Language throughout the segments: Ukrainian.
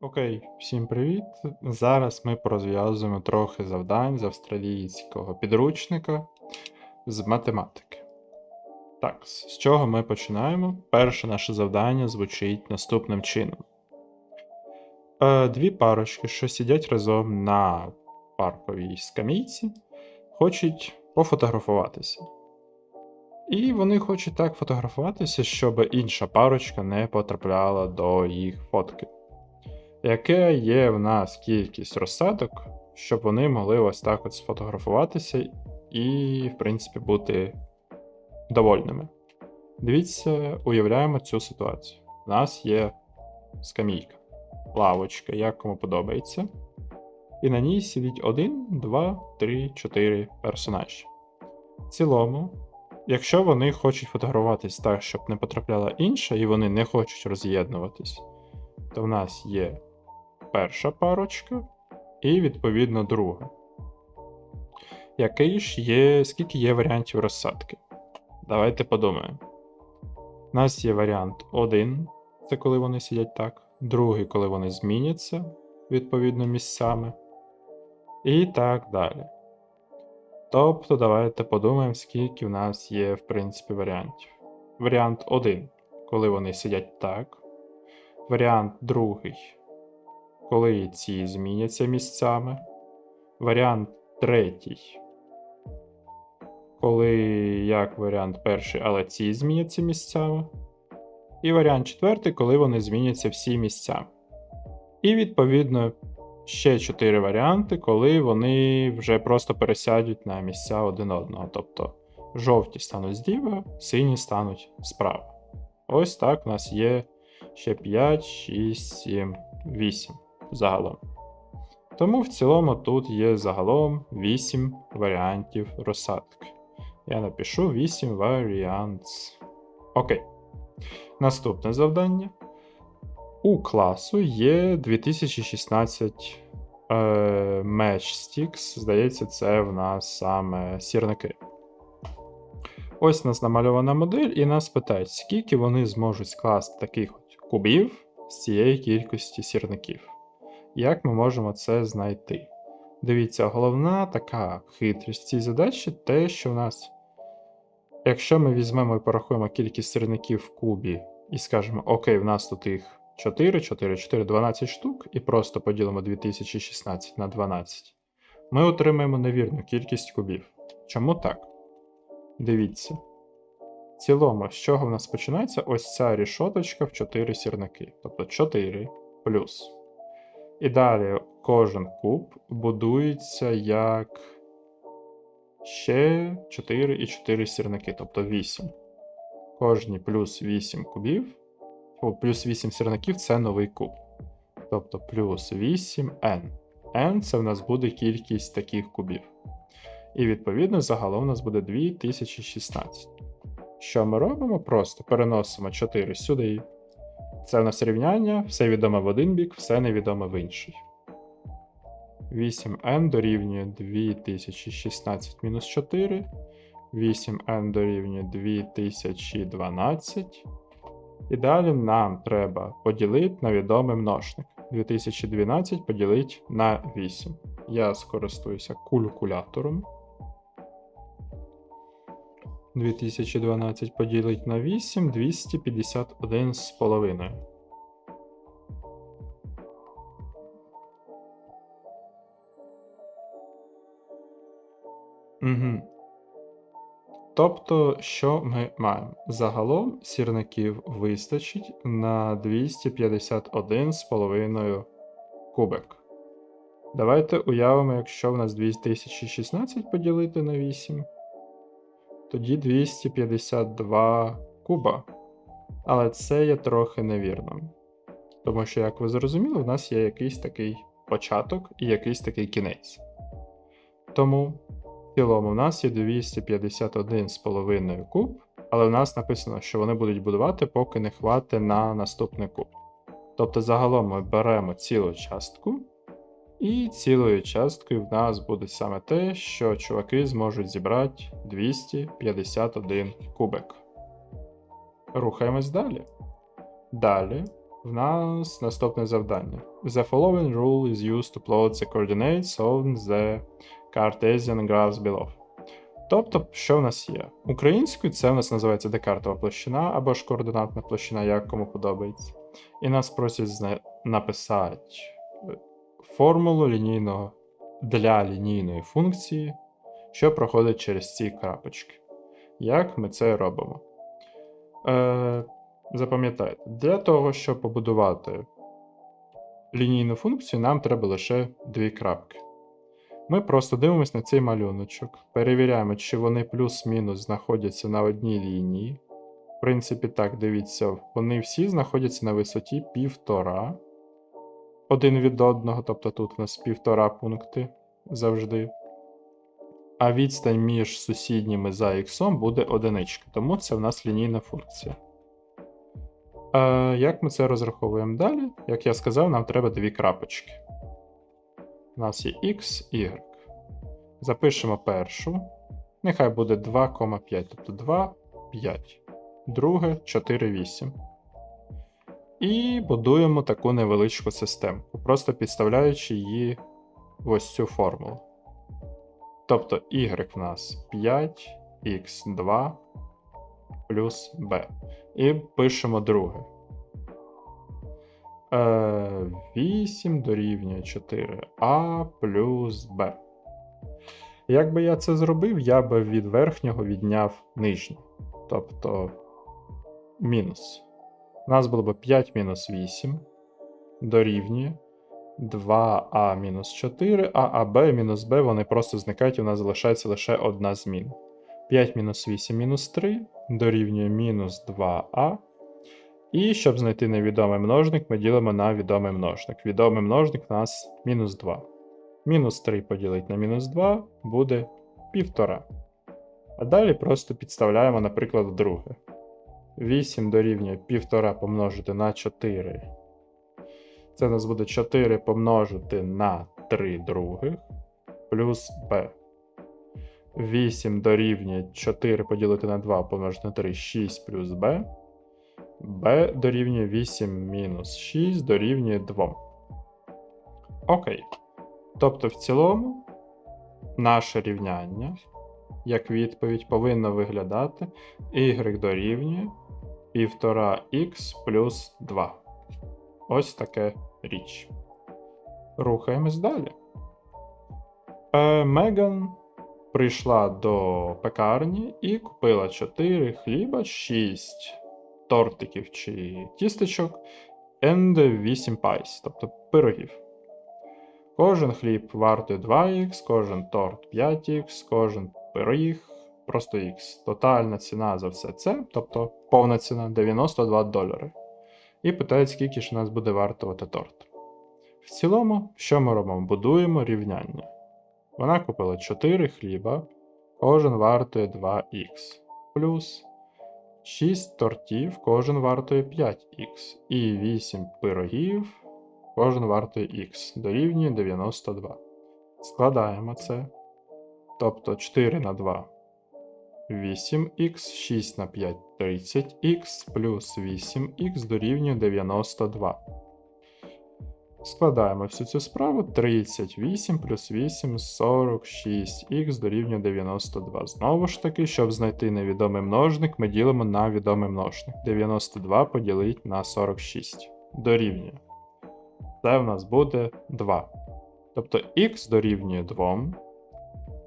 Окей, всім привіт. Зараз ми порозв'язуємо трохи завдань з австралійського підручника з математики. Так, з чого ми починаємо? Перше наше завдання звучить наступним чином. Е, Дві парочки, що сидять разом на парковій скамійці, хочуть пофотографуватися. І вони хочуть так фотографуватися, щоб інша парочка не потрапляла до їх фотки. Яке є в нас кількість розсадок, щоб вони могли ось так от сфотографуватися і, в принципі, бути довольними. Дивіться, уявляємо цю ситуацію. У нас є скамійка, лавочка, як кому подобається. І на ній сидить один, два, три, чотири персонажі. В цілому, якщо вони хочуть фотографуватись так, щоб не потрапляла інша, і вони не хочуть роз'єднуватись, то в нас є перша парочка і, відповідно, друга. Який ж є, скільки є варіантів розсадки? Давайте подумаємо. У нас є варіант 1, це коли вони сидять так, другий, коли вони зміняться, відповідно, місцями. І так далі. Тобто, давайте подумаємо, скільки в нас є, в принципі, варіантів. Варіант 1, коли вони сидять так. Варіант другий, коли ці зміняться місцями. Варіант третій, коли як варіант перший, але ці зміняться місцями. І варіант четвертий, коли вони зміняться всі місцями. І, відповідно, ще чотири варіанти, коли вони вже просто пересядуть на місця один одного. Тобто жовті стануть зліва, сині стануть справа. Ось так у нас є ще 5, 6, 7, 8 загалом. Тому в цілому тут є загалом 8 варіантів розсадки. Я напишу 8 варіантс. Окей. Наступне завдання. У класу є 2016 е, Matchsticks. Здається, це в нас саме сірники. Ось у нас намальована модель, і нас питають, скільки вони зможуть скласти таких от кубів з цієї кількості сірників. Як ми можемо це знайти? Дивіться, головна така хитрість цій задачі те, що в нас, якщо ми візьмемо і порахуємо кількість сірників в кубі і скажемо, окей, в нас тут їх 4, 4, 4, 12 штук, і просто поділимо 2016 на 12, ми отримаємо невірну кількість кубів. Чому так? Дивіться. В цілому, з чого в нас починається ось ця рішоточка в 4 сірники. Тобто 4 плюс. І далі кожен куб будується як ще 4 і 4 сірники, тобто 8. Кожні плюс 8 кубів, о, плюс 8 сірників це новий куб. Тобто плюс 8 n. n це в нас буде кількість таких кубів. І відповідно загалом у нас буде 2016. Що ми робимо? Просто переносимо 4 сюди. Це у нас рівняння, все відоме в один бік, все невідоме в інший. 8n дорівнює 2016 мінус 4. 8n дорівнює 2012. І далі нам треба поділити на відомий множник. 2012 поділити на 8. Я скористуюся калькулятором. 2012 поділить на 8, 251 з половиною. Угу. Тобто, що ми маємо? Загалом сірників вистачить на 251 з половиною кубик. Давайте уявимо, якщо в нас 2016 поділити на 8 тоді 252 куба. Але це є трохи невірно. Тому що, як ви зрозуміли, в нас є якийсь такий початок і якийсь такий кінець. Тому, в цілому, в нас є 251,5 куб, але в нас написано, що вони будуть будувати, поки не хватить на наступний куб. Тобто, загалом ми беремо цілу частку. І цілою часткою в нас буде саме те, що чуваки зможуть зібрати 251 кубик. Рухаємось далі. Далі в нас наступне завдання. The following rule is used to plot the coordinates on the Cartesian graphs below. Тобто, що в нас є? Українською це в нас називається декартова площина або ж координатна площина, як кому подобається. І нас просять написати формулу лінійного для лінійної функції, що проходить через ці крапочки. Як ми це робимо? Е, запам'ятайте, для того, щоб побудувати лінійну функцію, нам треба лише дві крапки. Ми просто дивимося на цей малюночок, перевіряємо, чи вони плюс-мінус знаходяться на одній лінії. В принципі, так, дивіться, вони всі знаходяться на висоті півтора один від одного, тобто тут у нас півтора пункти завжди. А відстань між сусідніми за х буде одиничка, тому це в нас лінійна функція. Е, як ми це розраховуємо далі? Як я сказав, нам треба дві крапочки. У нас є x, y. Запишемо першу. Нехай буде 2,5, тобто 2, 5. Друге 4, 8. І будуємо таку невеличку системку, просто підставляючи її в ось цю формулу. Тобто y в нас 5, x2 плюс b. І пишемо друге. Е, 8 дорівнює 4а плюс b. Якби я це зробив, я би від верхнього відняв нижній. Тобто мінус. У нас було б 5 мінус 8 дорівнює 2а мінус 4, а АБ мінус Б вони просто зникають, і у нас залишається лише одна зміна. 5 мінус 8 мінус 3 дорівнює мінус 2а. І щоб знайти невідомий множник, ми ділимо на відомий множник. Відомий множник у нас мінус 2. Мінус 3 поділити на мінус 2 буде 1,5. А далі просто підставляємо, наприклад, друге. 8 дорівнює 1,5 помножити на 4. Це у нас буде 4 помножити на 3 других плюс b. 8 дорівнює 4 поділити на 2 помножити на 3 6 плюс b. b дорівнює 8 мінус 6 дорівнює 2. Окей. Тобто, в цілому, наше рівняння, як відповідь, повинно виглядати y дорівнює 1,5х плюс 2. Ось таке річ. Рухаємось далі. Е, Меган прийшла до пекарні і купила 4 хліба, 6 тортиків чи тістечок and 8 пайс, тобто пирогів. Кожен хліб вартує 2х, кожен торт 5х, кожен пиріг просто х. Тотальна ціна за все це, тобто повна ціна 92 долари. І питають, скільки ж у нас буде вартувати торт. В цілому, що ми робимо? Будуємо рівняння. Вона купила 4 хліба, кожен вартує 2х. Плюс 6 тортів, кожен вартує 5х. І 8 пирогів, кожен вартує х. Дорівнює 92. Складаємо це. Тобто 4 на 2 8х, 6 на 5 30х плюс 8х дорівнює 92. Складаємо всю цю справу 38 плюс 8 46х дорівнює 92. Знову ж таки, щоб знайти невідомий множник, ми ділимо на відомий множник. 92 поділить на 46. Дорівнює. Це в нас буде 2. Тобто х дорівнює 2.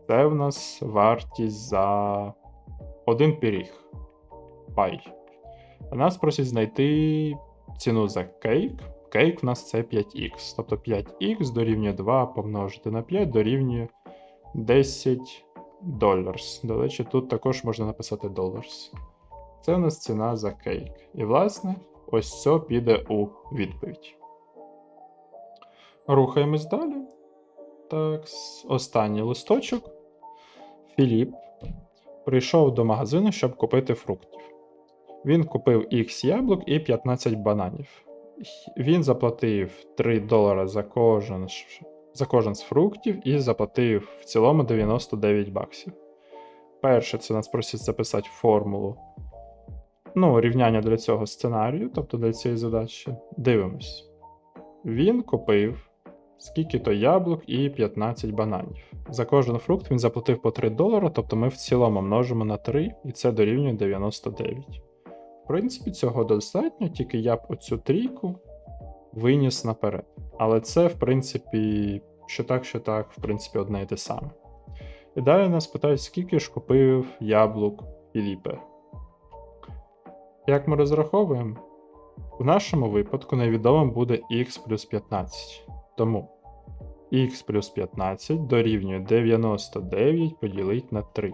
Це в нас вартість за один пиріг. Пай. Нас просять знайти ціну за кейк. Кейк в нас це 5х. Тобто 5х дорівнює 2 помножити на 5 дорівнює 10 доларс. До речі, тут також можна написати доларс. Це у нас ціна за кейк. І, власне, ось це піде у відповідь. Рухаємось далі. Так, останній листочок. Філіп прийшов до магазину, щоб купити фруктів. Він купив X яблук і 15 бананів. Він заплатив 3 долара за кожен, за кожен з фруктів і заплатив в цілому 99 баксів. Перше, це нас просять записати формулу ну, рівняння для цього сценарію, тобто для цієї задачі. Дивимось. Він купив скільки то яблук і 15 бананів. За кожен фрукт він заплатив по 3 долара, тобто ми в цілому множимо на 3, і це дорівнює 99. В принципі, цього достатньо, тільки я б оцю трійку виніс наперед. Але це, в принципі, що так, що так, в принципі, одне і те саме. І далі нас питають, скільки ж купив яблук Філіпе. Як ми розраховуємо? В нашому випадку невідомим буде x плюс 15. Тому x плюс 15 дорівнює 99 поділити на 3.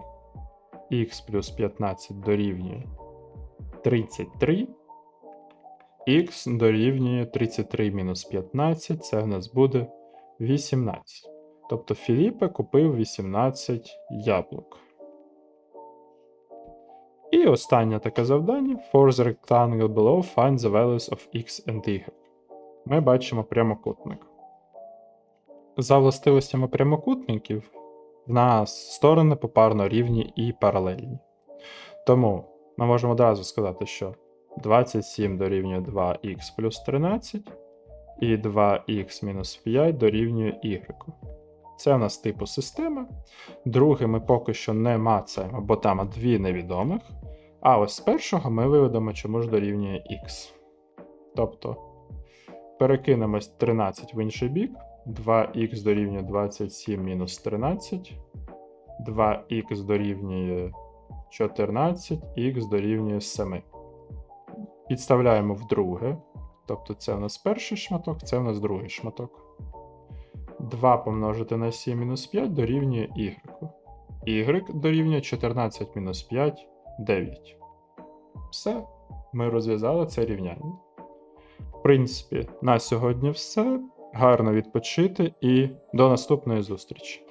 x плюс 15 дорівнює 33. x дорівнює 33 мінус 15, це в нас буде 18. Тобто Філіппе купив 18 яблук. І останнє таке завдання: For the rectangle below, find the values of x and y. Ми бачимо прямокутник. За властивостями прямокутників, в нас сторони попарно рівні і паралельні. Тому ми можемо одразу сказати, що 27 дорівнює 2х плюс 13, і 2х мінус 5 дорівнює y. Це у нас типу система. Друге, ми поки що не мацаємо, бо там дві невідомих. А ось з першого ми виведемо, чому ж дорівнює x. Тобто перекинемо 13 в інший бік. 2х дорівнює 27 мінус 13. 2х дорівнює 14, х дорівнює 7. Підставляємо в друге. Тобто це у нас перший шматок, це у нас другий шматок. 2 помножити на 7 мінус 5 дорівнює y. y дорівнює 14 мінус 5 9. Все, ми розв'язали це рівняння. В принципі, на сьогодні все. Гарно відпочити і до наступної зустрічі.